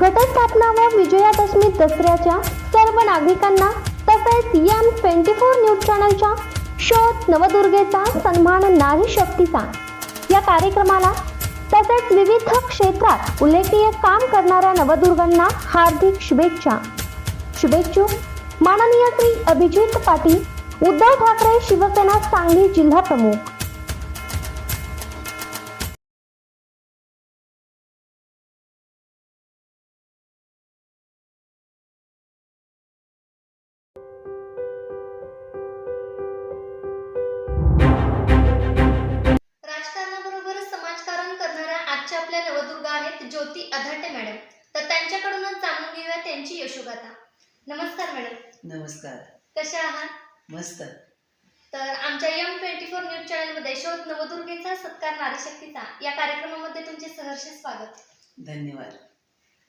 घटस्थापना व विजयादशमी दसऱ्याच्या सर्व नागरिकांना तसेच एम ट्वेंटी फोर न्यूज चॅनलच्या शोध नवदुर्गेचा सन्मान नारी शक्तीचा. या कार्यक्रमाला तसेच विविध क्षेत्रात उल्लेखनीय काम करणाऱ्या नवदुर्गांना हार्दिक शुभेच्छा. शुभेच्छुक माननीय श्री अभिजित पाटील उद्धव ठाकरे शिवसेना सांगली जिल्हा प्रमुख. ज्योती अधाटे मॅडम. तर त्यांच्याकडूनच जाणून घेऊया त्यांची यशोगाथा. नमस्कार मॅडम. नमस्कार. कशा आहात? मस्त. तर आमच्या एम ट्वेंटी फोर न्यूज चॅनलमध्ये शोध नवदुर्गेचा सत्कार नारीशक्तीचा या कार्यक्रमामध्ये तुमचे सहर्ष स्वागत. धन्यवाद.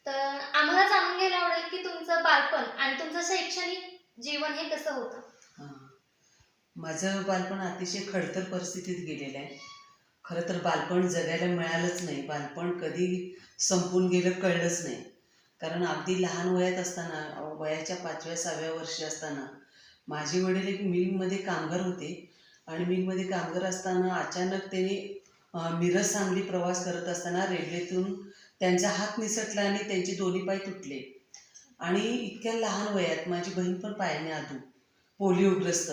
तर आम्हाला जाणून घ्यायला आवडेल की तुमचं बालपण आणि तुमचं शैक्षणिक जीवन हे कसं होतं? माझं बालपण अतिशय खडतर परिस्थितीत गेलेलं आहे. खरं तर बालपण जगायला मिळालंच नाही. बालपण कधी संपून गेलं कळलंच नाही. कारण अगदी लहान वयात असताना वयाच्या पाचव्या सहाव्या वर्षी असताना माझे वडील एक मिलमध्ये कामगार होते. आणि मिलमध्ये कामगार असताना अचानक त्याने मिरज सांगली प्रवास करत असताना रेल्वेतून त्यांचा हात निसटला आणि त्यांचे दोन्ही पाय तुटले. आणि इतक्या लहान वयात माझी बहीण पण पायाने आधू पोलिओग्रस्त.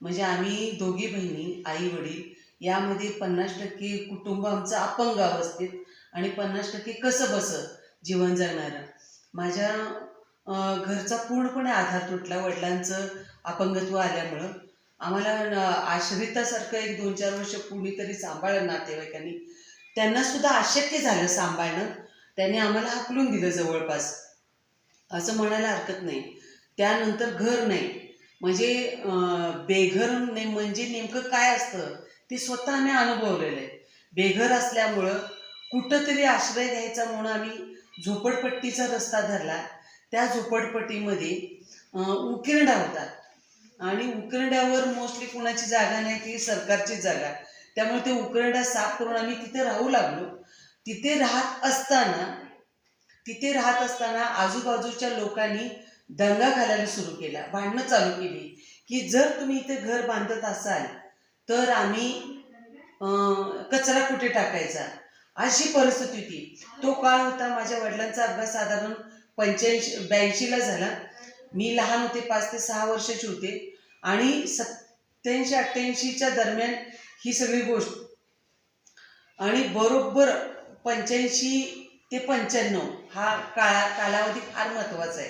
म्हणजे आम्ही दोघी बहिणी आई वडील यामध्ये पन्नास टक्के कुटुंब आमचं अपंग अवस्थेत आणि पन्नास टक्के कसं बसं जीवन जगणारं. माझ्या घरचा पूर्णपणे आधार तुटला वडिलांचं अपंगत्व आल्यामुळं. आम्हाला आश्रितासारखं एक दोन चार वर्ष कुणीतरी सांभाळलं नातेवाईकांनी. त्यांना सुद्धा अशक्य झालं सांभाळणं. त्यांनी आम्हाला हकलून दिलं जवळपास. असं म्हणायला हरकत नाही. त्यानंतर घर नाही. म्हणजे बेघर नाही म्हणजे नेमकं काय असतं? ते स्वतः आम्ही अनुभवलेलं. आहे बेघर असल्यामुळं कुठंतरी आश्रय घ्यायचा म्हणून आम्ही झोपडपट्टीचा रस्ता धरला. त्या झोपडपट्टीमध्ये अं, उकिरडा आणि उकिरड्यावर मोस्टली कुणाची जागा नाही ती सरकारची जागा. त्यामुळे ते उकरड्या साफ करून आम्ही तिथे राहू लागलो. तिथे राहत असताना तिथे राहत असताना आजूबाजूच्या लोकांनी दंगा घालायला सुरू केला. भांडणं चालू केली. की जर तुम्ही इथे घर बांधत असाल तर आम्ही कचरा कुठे टाकायचा? अशी परिस्थिती होती. तो काळ होता माझ्या वडिलांचा अभ्यास साधारण पंच्याऐंशी ब्याऐंशीला झाला. मी लहान होते पाच ते सहा वर्षाचे होते. आणि सत्याऐंशी अठ्ठ्याऐंशीच्या दरम्यान ही सगळी गोष्ट. आणि बरोबर पंच्याऐंशी ते पंच्याण्णव हा काळा कालावधी फार महत्त्वाचा आहे.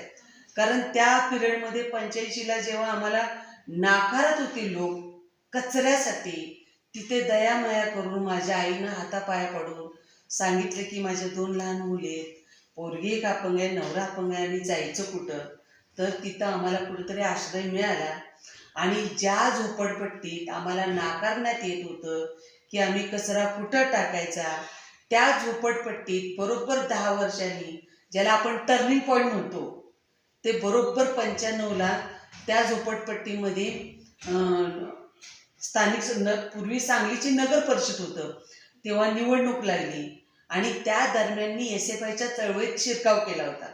कारण त्या पिरियडमध्ये पंच्याऐंशीला जेव्हा आम्हाला नाकारत होते लोक कचऱ्यासाठी तिथे दयामया करून माझ्या आईनं हातापाया पडून सांगितलं की माझ्या दोन लहान मुले आहेत. पोरगी एक अपंग आहे नवरा अपंग आहे आणि जायचं कुठं? तर तिथं आम्हाला कुठंतरी आश्रय मिळाला. आणि ज्या झोपडपट्टीत आम्हाला नाकारण्यात येत होतं की आम्ही कचरा कुठं टाकायचा त्या झोपडपट्टीत बरोबर दहा वर्षांनी ज्याला आपण टर्निंग पॉईंट म्हणतो ते बरोबर पंच्याण्णवला त्या झोपडपट्टीमध्ये स्थानिक पूर्वी सांगलीची नगर परिषद होतं. तेव्हा निवडणूक लागली आणि त्या दरम्यान मी एस एफ आयच्या चळवळीत शिरकाव केला होता.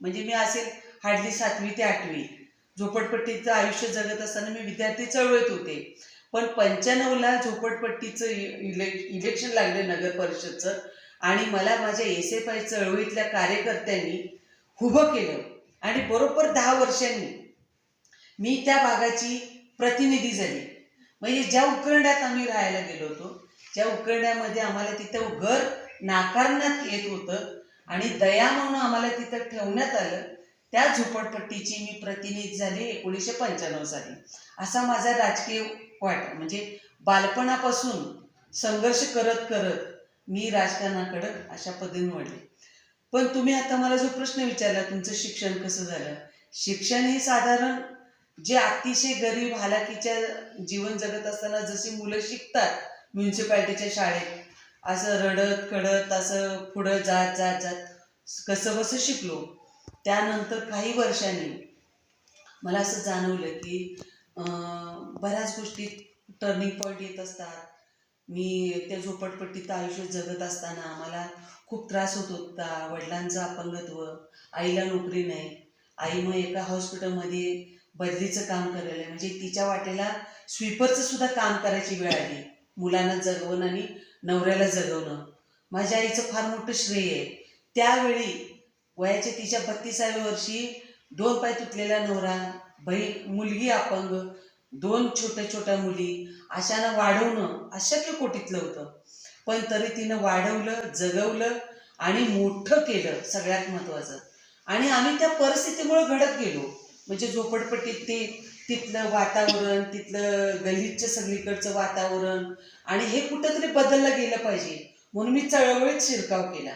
म्हणजे मी असेल हार्डली सातवी ते आठवी. झोपडपट्टीचं आयुष्य जगत असताना मी विद्यार्थी चळवळीत होते. पण पंच्याण्णवला झोपडपट्टीचं इले इलेक्शन लागलं नगर परिषदचं आणि मला माझ्या एस एफ आय चळवळीतल्या कार्यकर्त्यांनी उभं केलं. आणि बरोबर दहा वर्षांनी मी त्या भागाची प्रतिनिधी झाली. म्हणजे ज्या उकरड्यात आम्ही राहायला गेलो होतो ज्या उकरड्यामध्ये आम्हाला तिथं घर नाकारण्यात येत होतं आणि दया म्हणून आम्हाला तिथं ठेवण्यात आलं त्या झोपडपट्टीची मी प्रतिनिधी झाली एकोणीसशे पंच्याण्णव साली. असा माझा राजकीय वाट म्हणजे बालपणापासून संघर्ष करत करत मी राजकारणाकडे अशा पद्धतीने वळले. पण तुम्ही आता मला जो प्रश्न विचारला तुमचं शिक्षण कसं झालं? शिक्षण हे साधारण जे अतिशय गरीब हालाकीच्या जीवन जगत असताना जशी मुलं शिकतात म्युन्सिपॅलिटीच्या शाळेत असं रडत कडत असं पुढं जात जात जात कसं बसं शिकलो त्यानंतर काही वर्षांनी मला असं जाणवलं की बऱ्याच गोष्टी टर्निंग पॉईंट येत असतात. मी त्या झोपडपट्टीत आयुष्य जगत असताना आम्हाला खूप त्रास होत होता वडिलांचं अपंगत्व आईला नोकरी नाही आई मग एका हॉस्पिटलमध्ये बदलीचं काम करायला आहे. म्हणजे तिच्या वाटेला स्वीपरचं सुद्धा काम करायची वेळ आली. मुलांना जगवणं आणि नवऱ्याला जगवणं. माझ्या आईचं फार मोठं श्रेय आहे. त्यावेळी वयाच्या तिच्या बत्तीसाव्या वर्षी दोन पाय तुटलेला नवरा बहीण मुलगी अपंग दोन छोट्या छोट्या मुली अशानं वाढवणं अशक्य कोटीतलं होतं. पण तरी तिनं वाढवलं जगवलं आणि मोठं केलं सगळ्यात महत्त्वाचं. आणि आम्ही त्या परिस्थितीमुळे घडत गेलो. म्हणजे झोपडपट्टीत ते तिथलं वातावरण तिथलं गलिच्छ सगळीकडचं वातावरण आणि हे कुठंतरी बदललं गेलं पाहिजे. म्हणून मी चळवळीत शिरकाव केला.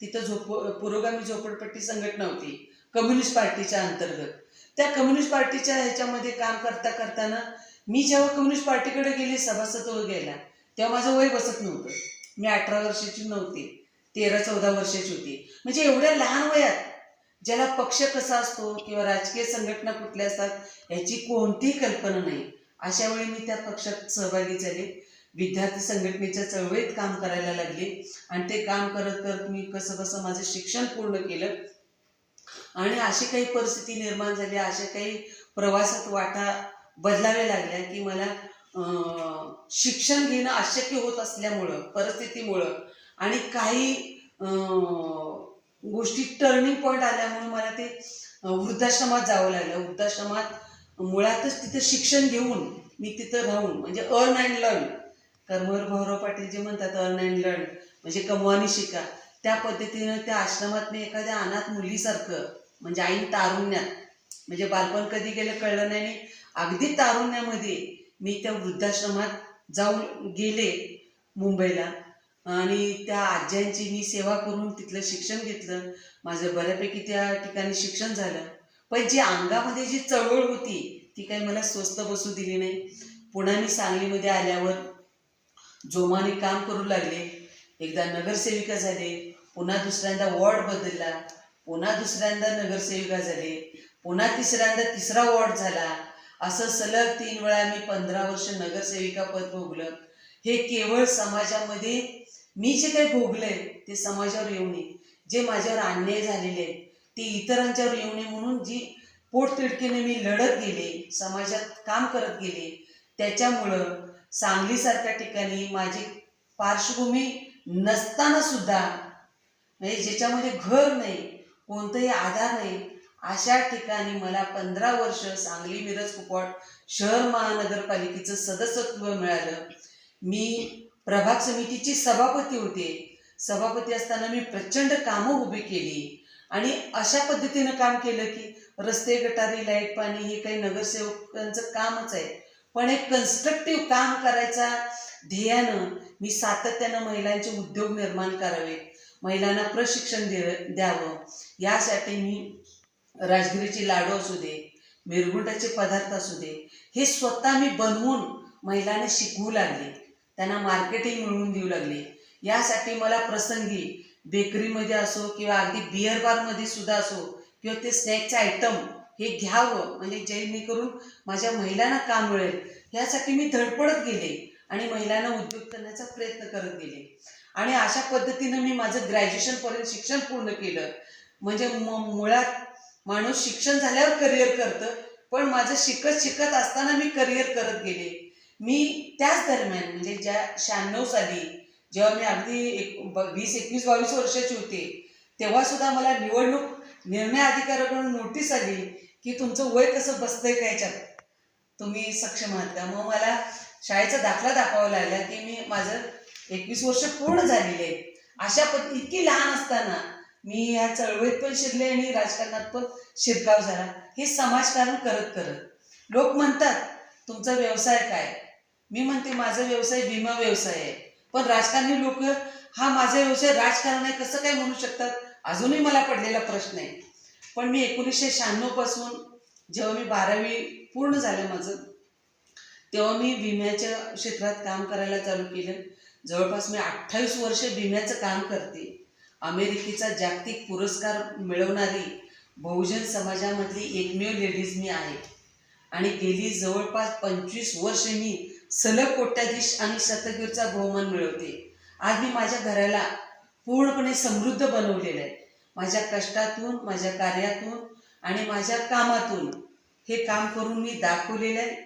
तिथं झोप पुरोगामी झोपडपट्टी संघटना होती कम्युनिस्ट पार्टीच्या अंतर्गत. त्या कम्युनिस्ट पार्टीच्या ह्याच्यामध्ये काम करता करताना मी जेव्हा कम्युनिस्ट पार्टीकडे गेले सभासद गेला तेव्हा माझं वय बसत नव्हतं. मी अठरा वर्षाची नव्हती तेरा चौदा वर्षाची होती. म्हणजे एवढ्या लहान वयात ज्याला पक्ष कसा असतो किंवा राजकीय संघटना कुठल्या असतात याची कोणतीही कल्पना नाही. अशा वेळी मी त्या पक्षात सहभागी झाले. विद्यार्थी संघटनेच्या चळवळीत काम करायला लागले. आणि ते काम करत करत मी कसं कसं माझं शिक्षण पूर्ण केलं. आणि अशी काही परिस्थिती निर्माण झाली. अशा काही प्रवासात वाटा बदलाव्या लागल्या की मला अं, शिक्षण घेणं अशक्य होत असल्यामुळं परिस्थितीमुळं आणि काही अं, गोष्टी टर्निंग पॉईंट आल्यामुळे मला ते वृद्धाश्रमात जावं लागलं. वृद्धाश्रमात मुळातच तिथं शिक्षण घेऊन मी तिथं राहून म्हणजे earn and learn Karmaveer Bhaurao Patil जे म्हणतात अर्न अँड लर्न म्हणजे कमवानी शिका. त्या पद्धतीनं त्या आश्रमात मी एखाद्या अनाथ मुलीसारखं म्हणजे आईन तारुण्यात म्हणजे बालपण कधी गेलं कळलं नाही आणि अगदी तारुण्यामध्ये मी त्या वृद्धाश्रमात जाऊन गेले मुंबईला. आणि त्या आज्यांची मी सेवा करून तिथलं शिक्षण घेतलं. माझं बऱ्यापैकी त्या ठिकाणी शिक्षण झालं. पण जी अंगामध्ये जी चळवळ होती ती काही मला स्वस्त बसू दिली नाही. पुन्हा मी सांगलीमध्ये आल्यावर जोमाने काम करू लागले. एकदा नगरसेविका झाले. पुन्हा दुसऱ्यांदा वॉर्ड बदलला. पुन्हा दुसऱ्यांदा नगरसेविका झाले. पुन्हा तिसऱ्यांदा तिसरा वॉर्ड झाला. असं सलग तीन वेळा मी पंधरा वर्ष नगरसेविका पद भोगलं. हे केवळ समाजामध्ये मी जे काही भोगले ते समाजावर येऊ नये. जे माझ्यावर अन्याय झालेले आहेत ते इतरांच्यावर येऊ नये म्हणून जी पोटतिडकीने मी लढत गेले समाजात काम करत गेले त्याच्यामुळं सांगलीसारख्या ठिकाणी माझी पार्श्वभूमी नसताना सुद्धा म्हणजे ज्याच्यामध्ये घर नाही कोणताही आधार नाही अशा ठिकाणी मला पंधरा वर्ष सांगली मिरज कुपवाड शहर महानगरपालिकेचं सदस्यत्व मिळालं. मी प्रभाग समितीची सभापती होते. सभापती असताना मी प्रचंड कामं उभी केली. आणि अशा पद्धतीनं काम केलं की रस्ते गटारी लाइट पाणी हे काही नगरसेवकांचं कामच आहे. पण एक कन्स्ट्रक्टिव्ह काम करायचा ध्येयानं मी सातत्यानं महिलांचे उद्योग निर्माण करावे महिलांना प्रशिक्षण दे द्यावं. यासाठी मी राजगिरीची लाडू असू दे मिरगुंडाचे पदार्थ असू दे हे स्वतः मी बनवून महिलांना शिकवू लागले. त्यांना मार्केटिंग मिळवून देऊ लागले. यासाठी मला प्रसंगी बेकरीमध्ये असो किंवा अगदी बिअर बारमध्ये सुद्धा असो किंवा ते स्नॅकचं आयटम हे घ्यावं. म्हणजे जेणेकरून माझ्या महिलांना काम मिळेल. यासाठी मी धडपडत गेले आणि महिलांना उद्योग करण्याचा प्रयत्न करत गेले. आणि अशा पद्धतीनं मी माझं ग्रॅज्युएशनपर्यंत शिक्षण पूर्ण केलं. म्हणजे मुळात माणूस शिक्षण झाल्यावर करिअर करतं पण माझं शिकत शिकत असताना मी करिअर करत गेले. मी त्याच दरम्यान म्हणजे ज्या शहाण्णव साली जेव्हा मी अगदी एक वीस एकवीस बावीस वर्षाची होते तेव्हा सुद्धा मला निवडणूक निर्णय अधिकाऱ्याकडून नोटीस आली की तुमचं वय कसं बसतंय का याच्यात? तुम्ही सक्षम आहात का? मग मला शाळेचा दाखला दाखवावा लागला की मी माझं एकवीस वर्ष पूर्ण झालेले आहे अशा पद इतकी लहान असताना मी ह्या चळवळीत पण शिरले आणि राजकारणात पण शिरकाव झाला. हे समाजकारण करत करत. लोक म्हणतात तुमचा व्यवसाय काय? मी म्हणते माझा व्यवसाय विमा व्यवसाय आहे. पण राजकारणी लोक हा माझा व्यवसाय राजकारण आहे कसं काय म्हणू शकतात? अजूनही मला पडलेला प्रश्न आहे. पण मी एकोणीसशे शहाण्णवपासून जेव्हा मी बारावी पूर्ण झालं माझं तेव्हा मी विम्याच्या क्षेत्रात काम करायला चालू केलं. जवळपास मी अठ्ठावीस वर्ष विम्याचं काम करते. अमेरिकेचा जागतिक पुरस्कार मिळवणारी बहुजन समाजामधली एकमेव लेडीज मी आहे. आणि गेली जवळपास पंचवीस वर्ष मी सलग कोट्याधीश आणि शतगीरचा बहुमान मिळवते. आज मी माझ्या घराला पूर्णपणे समृद्ध बनवलेलं आहे. माझ्या कष्टातून माझ्या कार्यातून आणि माझ्या कामातून हे काम करून मी दाखवलेलं आहे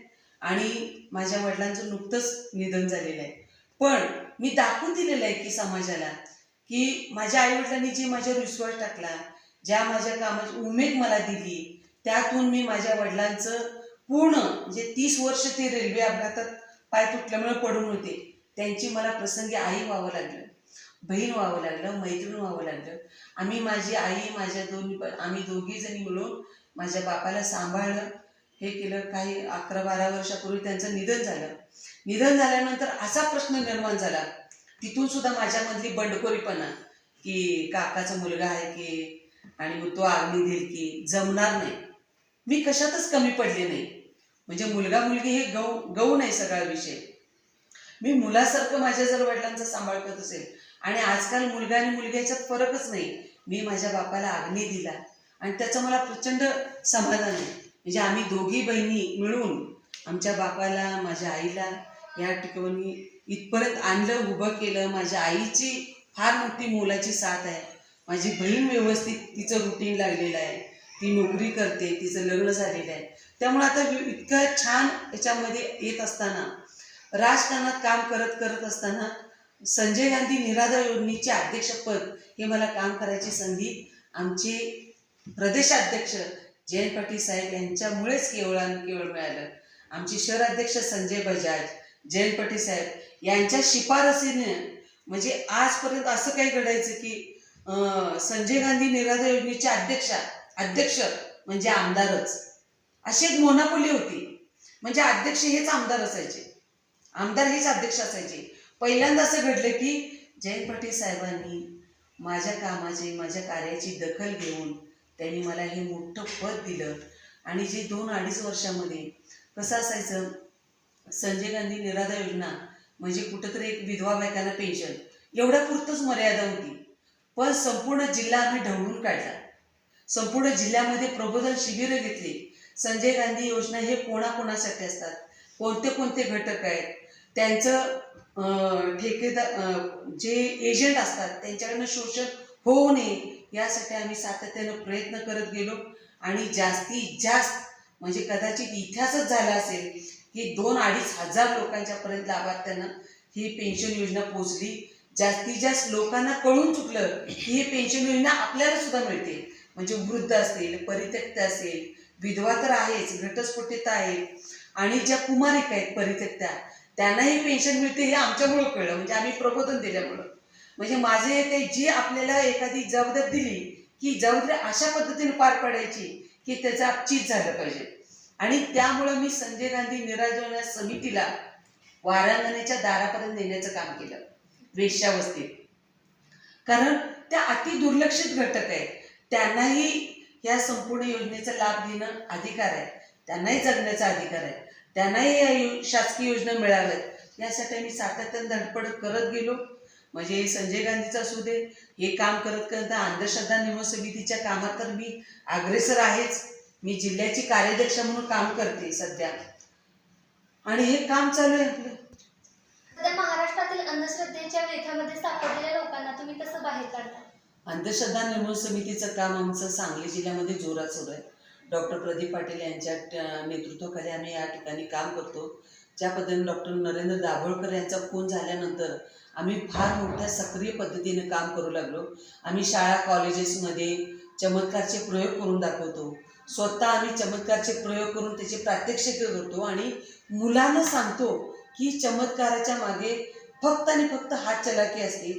आणि माझ्या वडिलांचं नुकतंच निधन झालेलं आहे. पण मी दाखवून दिलेलं आहे की समाजाला की माझ्या आईवडिलांनी जे माझ्यावर विश्वास टाकला ज्या माझ्या कामाची उमेद मला दिली त्यातून मी माझ्या वडिलांचं पूर्ण म्हणजे तीस वर्ष ते रेल्वे अपघातात पाय तुटल्यामुळे पडून होते. त्यांची मला प्रसंगी आई व्हावं लागलं. बहीण व्हावं लागलं मैत्रीण व्हावं लागलं. आम्ही माझी आई माझ्या दोन्ही आम्ही दोघी जणी मिळून माझ्या बापाला सांभाळलं. हे केलं. काही अकरा बारा वर्षापूर्वी त्यांचं निधन झालं. निधन झाल्यानंतर असा प्रश्न निर्माण झाला. तिथून सुद्धा माझ्यामधली बंडखोरीपणा की काकाचा मुलगा आहे की आणि मग तो आग्नी देईल की जमणार नाही. मी कशातच कमी पडले नाही. म्हणजे मुलगा मुलगी हे गौ गौ नाही सगळा विषय. मी मुलासारखं माझ्या जर वडिलांचा सांभाळ करत असेल आणि आजकाल मुलगा आणि मुलग्याच्यात फरकच नाही. मी माझ्या बापाला आग्नी दिला आणि त्याचं मला प्रचंड समाधान आहे. म्हणजे आम्ही दोघी बहिणी मिळून आमच्या बापाला माझ्या आईला या ठिकाणी इथपर्यंत आणलं उभं केलं. माझ्या आईची फार मोठी मोलाची साथ आहे. माझी बहीण व्यवस्थित तिचं रुटीन लागलेलं आहे. ती नोकरी करते तिचं लग्न झालेलं आहे. त्यामुळे आता इतकं छान याच्यामध्ये येत असताना राजकारणात काम करत करत असताना संजय गांधी निराधार योजनेचे अध्यक्षपद हे मला काम करायची संधी आमचे प्रदेशाध्यक्ष जयंत पाटील साहेब यांच्यामुळेच केवळ आणि केवळ मिळालं. आमचे शहराध्यक्ष संजय बजाज जयंत पाटील साहेब यांच्या शिफारसीने म्हणजे आजपर्यंत असं काही घडायचं की अं, संजय गांधी निराधार योजनेच्या अध्यक्षा अध्यक्ष म्हणजे आमदारच. अशी एक मोनापोली होती. म्हणजे अध्यक्ष हेच आमदार असायचे. आमदार हेच अध्यक्ष असायचे. पहिल्यांदा असं घडलं की जयंत पाटील साहेबांनी माझ्या कामाची माझ्या कार्याची दखल घेऊन त्यांनी मला हे मोठं पद दिलं. आणि जे दोन अडीच वर्षामध्ये कसं असायचं? संजय गांधी निराधार योजना म्हणजे कुठंतरी एक विधवा बायकांना पेन्शन. एवढ्या पुरतच मर्यादा होती. पण संपूर्ण जिल्हा आम्ही ढवळून काढला. संपूर्ण जिल्ह्यामध्ये प्रबोधन शिबिरं घेतली. संजय गांधी योजना हे कोणाकोणासाठी असतात? कोणते कोणते घटक आहेत? त्यांचं ठेकेदार जे एजंट असतात त्यांच्याकडनं शोषण होऊ नये यासाठी आम्ही सातत्यानं प्रयत्न करत गेलो. आणि जास्तीत जास्त म्हणजे कदाचित इतिहासच झाला असेल की दोन अडीच हजार लोकांच्या पर्यंत लाभार्थ्यांना ही पेन्शन योजना पोहोचली. जास्तीत जास्त लोकांना कळून चुकलं की ही पेन्शन योजना आपल्याला सुद्धा मिळते. म्हणजे वृद्ध असेल परित्यक्त असेल विधवा तर आहेच घटस्फोटित तर आहे आणि ज्या कुमारिका आहेत परित्यक्त्या त्यांनाही पेन्शन मिळते हे आमच्यामुळं कळलं. म्हणजे आम्ही प्रबोधन दिल्यामुळं. म्हणजे माझे ते काही जी आपल्याला एखादी जबाबदारी दिली की जबाबदारी अशा पद्धतीने पार पाडायची की त्याचा चीज झालं पाहिजे. आणि त्यामुळं मी संजय गांधी निराजवण्या समितीला वारांगणीच्या दारापर्यंत नेण्याचं काम केलं वेश्यावस्थेत. कारण त्या अति दुर्लक्षित घटक आहेत. त्यांनाही या संपूर्ण योजनेचा लाभ घेणं अधिकार आहे. त्यांनाही जगण्याचा अधिकार आहे. त्यांनाही या यो- शासकीय योजना मिळाव्यात. यासाठी मी सातत्यानं धडपड करत गेलो. म्हणजे संजय गांधीचं असू दे हे काम करत करत अंधश्रद्धा निवड समितीच्या कामात तर मी अग्रेसर आहेच. मी जिल्ह्याची कार्याध्यक्ष म्हणून काम करते सध्या. आणि हे काम चालू आहे आपलं. महाराष्ट्रातील अंधश्रद्धेच्या वेथामध्ये सापडलेल्या लोकांना तुम्ही कसं बाहेर काढता? अंधश्रद्धा निर्मूलन समितीचं काम आमचं सांगली जिल्ह्यामध्ये जोरात सुरू आहे. डॉक्टर प्रदीप पाटील यांच्या नेतृत्वाखाली आम्ही या ठिकाणी काम करतो. ज्या पद्धतीने डॉक्टर नरेंद्र दाभोळकर यांचा खून झाल्यानंतर आम्ही फार मोठ्या सक्रिय पद्धतीने काम करू लागलो. आम्ही शाळा कॉलेजेसमध्ये चमत्कारचे प्रयोग करून दाखवतो. स्वतः आम्ही चमत्कारचे प्रयोग करून त्याचे प्रात्यक्षिक करतो आणि मुलांना सांगतो की चमत्काराच्या मागे फक्त आणि फक्त हात चलाकी असते.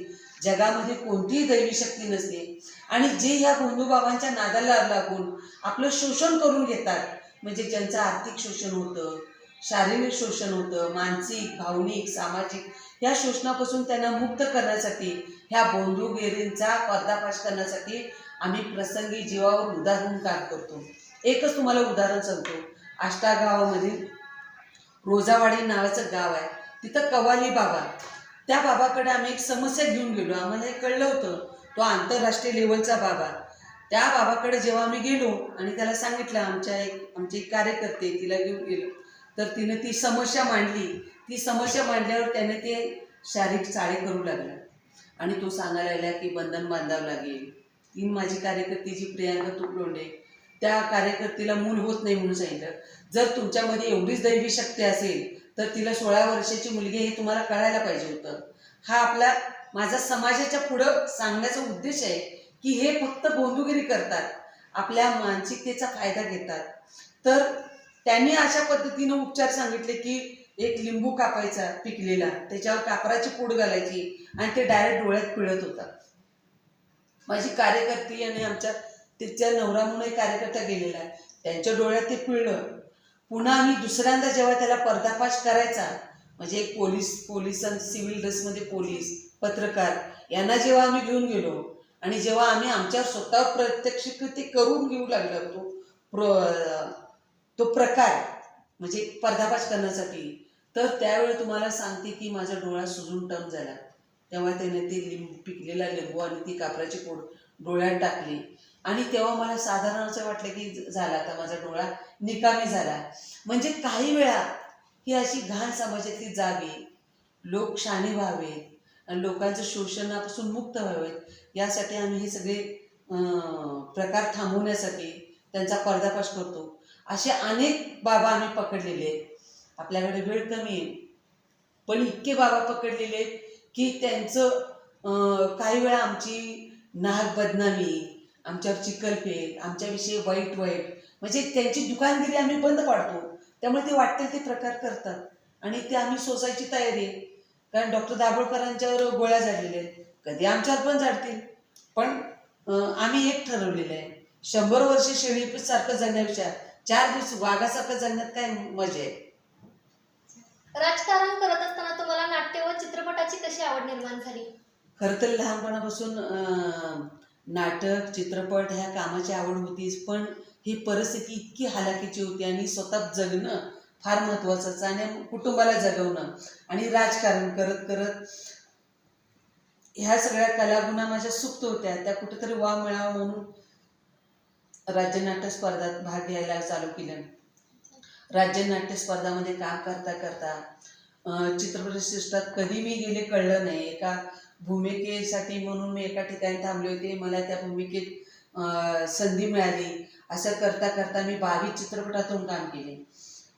जगामध्ये कोणतीही दैवी शक्ती नसते आणि जे या बाबांच्या नादाला लागून आपलं शोषण करून घेतात म्हणजे ज्यांचं आर्थिक शोषण होतं शारीरिक शोषण होतं मानसिक भावनिक सामाजिक या शोषणापासून त्यांना मुक्त करण्यासाठी ह्या बंधुगिरींचा पर्दाफाश करण्यासाठी आम्ही प्रसंगी जीवावर उदाहरण काम करतो. एकच तुम्हाला उदाहरण सांगतो. आष्टा गावामधील रोजावाडी नावाचं गाव आहे. तिथं कवाली बाबा त्या बाबाकडे आम्ही एक समस्या घेऊन गेलो. आम्हाला हे कळलं होतं तो आंतरराष्ट्रीय लेवलचा बाबा. त्या बाबाकडे जेव्हा आम्ही गेलो आणि त्याला सांगितलं आमच्या एक आमचे एक कार्यकर्ते तिला घेऊन गेलो. तर तिने ती समस्या मांडली. ती समस्या मांडल्यावर त्याने ते शारीरिक चाळे करू लागला. आणि तो सांगायला लागला की बंधन बांधावं लागेल. तीन माझी कार्यकर्ती जी प्रियांका तुकडोंडे त्या कार्यकर्तीला मूल होत नाही म्हणून सांगितलं. जर तुमच्यामध्ये एवढीच दैवी शक्ती असेल तर तिला सोळा वर्षाची मुलगी हे तुम्हाला कळायला पाहिजे होतं. हा आपला माझा समाजाच्या पुढं सांगण्याचा उद्देश आहे की हे फक्त बोंदुगिरी करतात. आपल्या मानसिकतेचा फायदा घेतात. तर त्यांनी अशा पद्धतीनं उपचार सांगितले की एक लिंबू कापायचा पिकलेला त्याच्यावर कापराची पूड घालायची आणि ते डायरेक्ट डोळ्यात पिळत होता माझी कार्यकर्ती आणि आमच्या तिच्या नवरा म्हणून कार्यकर्ता गेलेला आहे. त्यांच्या डोळ्यात ते पिळलं. पुन्हा आम्ही दुसऱ्यांदा जेव्हा त्याला पर्दाफाश करायचा म्हणजे एक पोलीस पोलिसां सिव्हिल ड्रेसमध्ये पोलीस पत्रकार यांना जेव्हा आम्ही घेऊन गेलो आणि जेव्हा आम्ही आमच्या स्वतः प्रत्यक्ष ते करून घेऊ लागलो होतो प्र तो प्रकार म्हणजे पर्दाफाश करण्यासाठी तर त्यावेळी तुम्हाला सांगते की माझा डोळा सुजून टम झाला. तेव्हा त्याने ते लिंबू पिकलेला लिंबू आणि ती कापराची पोड डोळ्यात टाकली. आणि तेव्हा मला साधारण असं वाटलं की झाला आता माझा डोळा निकामी झाला. म्हणजे काही वेळा ही अशी घाण समाजातली जावी लोक शाणे व्हावेत आणि लोकांचं शोषणापासून मुक्त व्हावेत यासाठी आम्ही हे सगळे प्रकार थांबवण्यासाठी त्यांचा पर्दाफाश करतो. असे अनेक बाबा आम्ही पकडलेले आहेत. आपल्याकडे वेळ कमी आहे. पण इतके बाबा पकडलेले आहेत की त्यांचं काही वेळा आमची नाहक बदनामी आमच्यावर चिकलफेक आमच्याविषयी वाईट वाईट. म्हणजे त्यांची दुकानगिरी आम्ही बंद पाडतो. त्यामुळे ते वाटतील ते प्रकार करतात. आणि ते आम्ही सोसायची तयारी आहे. कारण डॉक्टर दाभोळकरांच्यावर गोळ्या झालेल्या आहेत. कधी आमच्यावर पण झाडतील. पण आम्ही एक ठरवलेलं आहे. शंभर वर्ष शेळीसारखं जगण्यापेक्षा चार दिवस वाघासारखं जगण्यात काय मजा आहे? राजकारण करत असताना तुम्हाला नाट्य व चित्रपटाची कशी आवड निर्माण झाली? खरं तर लहानपणापासून नाटक चित्रपट ह्या कामाची आवड होतीच पण ही परिस्थिती इतकी हालाकीची होती आणि स्वतः जगणं फार महत्त्वाचं आणि कुटुंबाला जगवणं आणि राजकारण करत करत ह्या सगळ्या कलागुणा माझ्या सुप्त होत्या. त्या कुठेतरी वाव मिळावा म्हणून राज्य नाट्य स्पर्धात भाग घ्यायला चालू केलं. राज्य नाट्य स्पर्धामध्ये काम करता करता चित्रपट चित्रपटसृष्टात कधी मी गेले कळलं नाही. एका भूमिकेसाठी म्हणून मी एका ठिकाणी थांबले होते. मला त्या भूमिकेत संधी मिळाली. असं करता करता मी बावीस चित्रपटातून काम केले.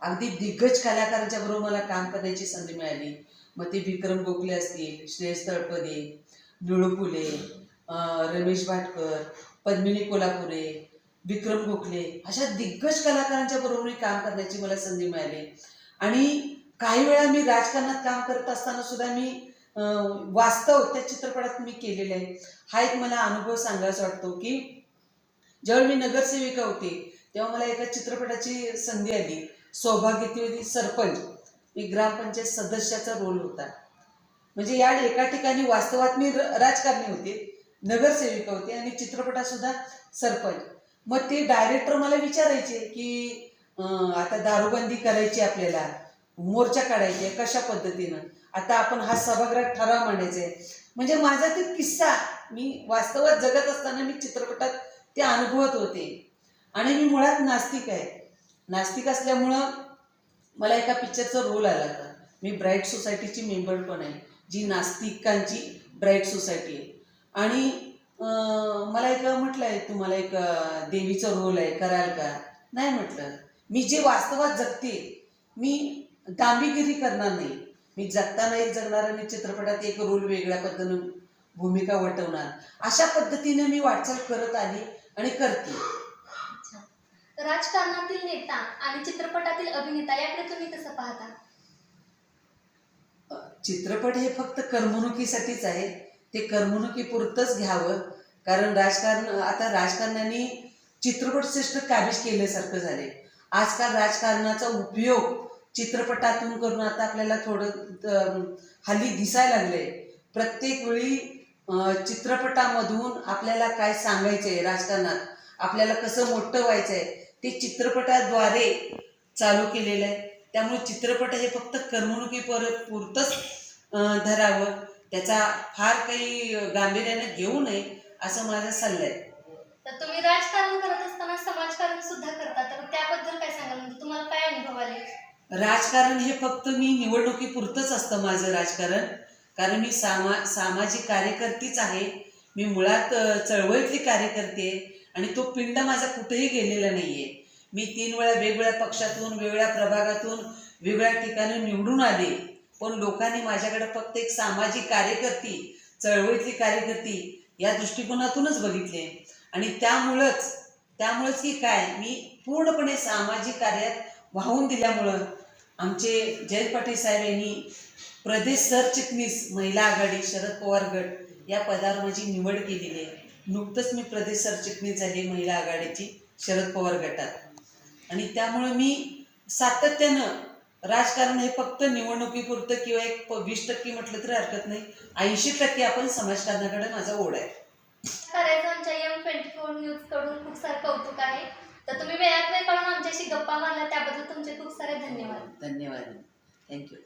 अगदी दिग्गज कलाकारांच्या बरोबर मला काम करण्याची संधी मिळाली. मग ते विक्रम गोखले असतील श्रेयस तळपदे निळू फुले रमेश भाटकर पद्मिनी कोल्हापुरे विक्रम गोखले अशा दिग्गज कलाकारांच्या बरोबर मी काम करण्याची मला संधी मिळाली. आणि काही वेळा मी राजकारणात काम करत असताना सुद्धा मी वास्तव त्या चित्रपटात मी केलेलं आहे. हा एक मला अनुभव सांगायचा वाटतो की ज्यावेळी मी नगरसेविका होते तेव्हा मला एका चित्रपटाची संधी आली. सौभाग्यवती सरपंच. मी ग्रामपंचायत सदस्याचा रोल होता. म्हणजे या एका ठिकाणी वास्तवात मी राजकारणी होते नगरसेविका होते आणि चित्रपटात सुद्धा सरपंच. मग ते डायरेक्टर मला विचारायचे की आता दारूबंदी करायची आपल्याला. मोर्चा काढायचे कशा पद्धतीनं? आता आपण हा सभागृहात ठराव मांडायचे. म्हणजे माझा ते किस्सा मी वास्तवात जगत असताना मी चित्रपटात ते अनुभवत होते. आणि मी मुळात नास्तिक आहे. नास्तिक असल्यामुळं मला एका पिक्चरचा रोल आला होता. मी ब्राईट सोसायटीची मेंबर पण आहे. जी नास्तिकांची ब्राईट सोसायटी आहे. आणि मला एक म्हटलं आहे तुम्हाला एक देवीचा रोल आहे कराल का? नाही म्हटलं. मी जे वास्तवात जगते मी दांभिगिरी करणार नाही. मी जगताना एक जगणार आणि चित्रपटात एक रोल वेगळ्या पद्धतीनं भूमिका वटवणार. अशा पद्धतीने मी वाटचाल करत आली आणि करते. राजकारणातील नेता आणि चित्रपटातील अभिनेता याकडे तुम्ही कसं पाहता? चित्रपट हे फक्त करमणुकीसाठीच आहे. ते करमणुकीपुरतंच घ्यावं. कारण राजकारण आता राजकारणाने चित्रपटश्रेष्ठ काबीज केल्यासारखं झाले आजकाल राजकारणाचा उपयोग चित्रपटातून करून आता आपल्याला थोडं हल्ली दिसायला लागलंय. प्रत्येक वेळी चित्रपटामधून आपल्याला काय सांगायचं आहे राजकारणात? आपल्याला कसं मोठं व्हायचं आहे ते चित्रपटाद्वारे चालू केलेलं आहे. त्यामुळे चित्रपट हे फक्त करमणुकीपर पुरतंच धरावं. त्याचा फार काही गांभीर्याने घेऊ नये असं माझा सल्ला आहे तर तुम्ही राजकारण करत असताना समाजकारण सुद्धा करता तर त्याबद्दल काय सांगाल म्हणजे तुम्हाला काय अनुभव आले राजकारण हे फक्त मी निवडणुकीपुरतंच असतं माझं राजकारण. कारण मी सामा सामाजिक कार्यकर्तीच आहे. मी मुळात चळवळीतली कार्यकर्ती आहे आणि तो पिंड माझा कुठेही गेलेला नाहीये. मी तीन वेळा वेगवेगळ्या पक्षातून वेगवेगळ्या प्रभागातून वेगवेगळ्या ठिकाणी निवडून आले. पण लोकांनी माझ्याकडे फक्त एक सामाजिक कार्यकर्ती चळवळीतली कार्यकर्ती या दृष्टिकोनातूनच बघितले. आणि त्यामुळंच त्यामुळंच की काय मी पूर्णपणे सामाजिक कार्यात वाहून दिल्यामुळं आमचे जयंत पाटील साहेब यांनी प्रदेश सरचिटणीस महिला आघाडी शरद पवार गट या पदावर माझी निवड केलेली आहे. नुकतंच मी प्रदेश सरचिटणीस झाली महिला आघाडीची शरद पवार गटात. आणि त्यामुळे मी सातत्यानं राजकारण हे फक्त निवडणुकीपुरतं किंवा एक प- वीस टक्के म्हटलं तरी हरकत नाही. ऐंशी टक्के आपण समाजकारणाकडे माझा ओढ आहे. करायचं आमच्या ट्वेंटी फोर न्यूजकडून खूप सारं कौतुक आहे. तर तुम्ही वेळात वेळ काढून आमच्याशी गप्पा मारला त्याबद्दल तुमचे खूप सारे धन्यवाद. धन्यवाद. थँक्यू